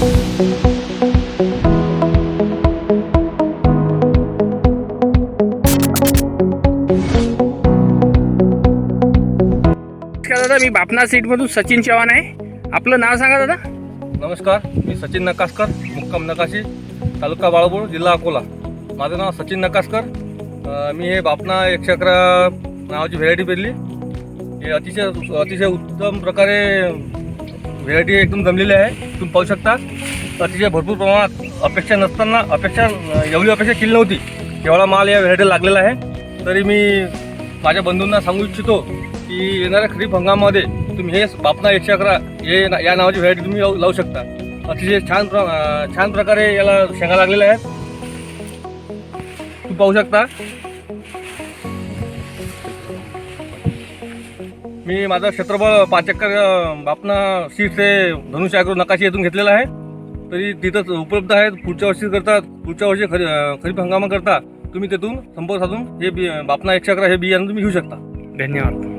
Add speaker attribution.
Speaker 1: दादा मी बापना सीटमधून सचिन चव्हाण आहे. आपलं नाव सांगा दादा.
Speaker 2: नमस्कार मी सचिन नकासकर मुक्काम नकाशी तालुका बाळापूर जिल्हा अकोला. माझं नाव सचिन नकासकर. अं, मी हे बापना एकशे अकरा नावाची व्हेरायटी पेरली. हे अतिशय अतिशय उत्तम प्रकारे व्हेरायटी एकदम जमलेली आहे. तुम्ही पाहू शकता. अतिशय भरपूर प्रमाणात अपेक्षा नसताना अपेक्षा एवढी अपेक्षा केली नव्हती. एवढा माल या व्हेरायटीला लागलेला आहे. तरी मी माझ्या बंधूंना सांगू इच्छितो की येणाऱ्या खरीप हंगामामध्ये तुम्ही हे बापना एकशे अकरा हे ना- या नावाची व्हेरायटी तुम्ही लावू शकता. अतिशय छान प्र छान प्रकारे याला शेंगा लागलेल्या आहेत. तुम्ही पाहू शकता. मी माझं क्षेत्रफळ पाच एकर बापना सीट्स हे धनुष्य अॅग्रो नकाशी येथून घेतलेलं आहे. तरी तिथंच उपलब्ध आहेत पुढच्या वर्षी करता पुढच्या वर्षी खरी खरीप खरीप हंगामाकरता तुम्ही तिथून संपर्क साधून हे बी बापना एकशे अकरा हे बियाणं तुम्ही घेऊ शकता.
Speaker 1: धन्यवाद.